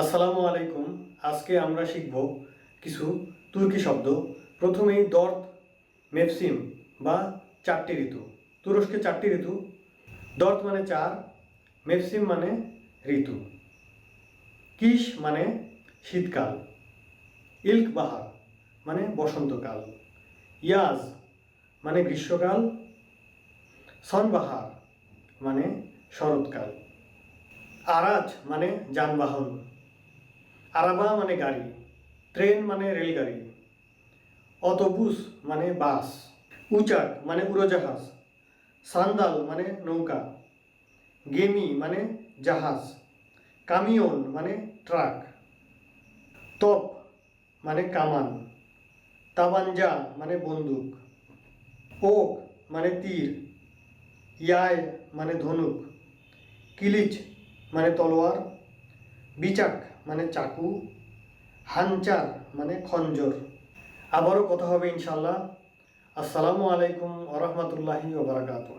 আসসালামু আলাইকুম। আজকে আমরা শিখব কিছু তুর্কি শব্দ। প্রথমেই দর্দ মেপসিম বা চারটি ঋতু। তুরস্কে চারটি ঋতু। দর্দ মানে চার, মেপসিম মানে ঋতু। কিস মানে শীতকাল। ইলক বাহার মানে বসন্তকাল। ইয়াজ মানে গ্রীষ্মকাল। সনবাহার মানে শরৎকাল। আরাজ মানে যানবাহন। আরাবা মানে গাড়ি ট্রেন মানে রেলগাড়ি অটোবুস মানে বাস উচাক মানে উড়োজাহাজ সান্দাল মানে নৌকা গেমি মানে জাহাজ কামিয়ন মানে ট্রাক তপ মানে কামান তাবাঞ্জা মানে বন্দুক ওক মানে তীর ইয়ায় মানে ধনুক কিলিচ মানে তলোয়ার বিচাক মানে চাকু হানচার মানে খঞ্জর। আবারও কথা হবে ইনশাল্লাহ আসসালামু আলাইকুম ওরহমতুল্লাহি রহমতুল্লাহি ওবরাকাতুহ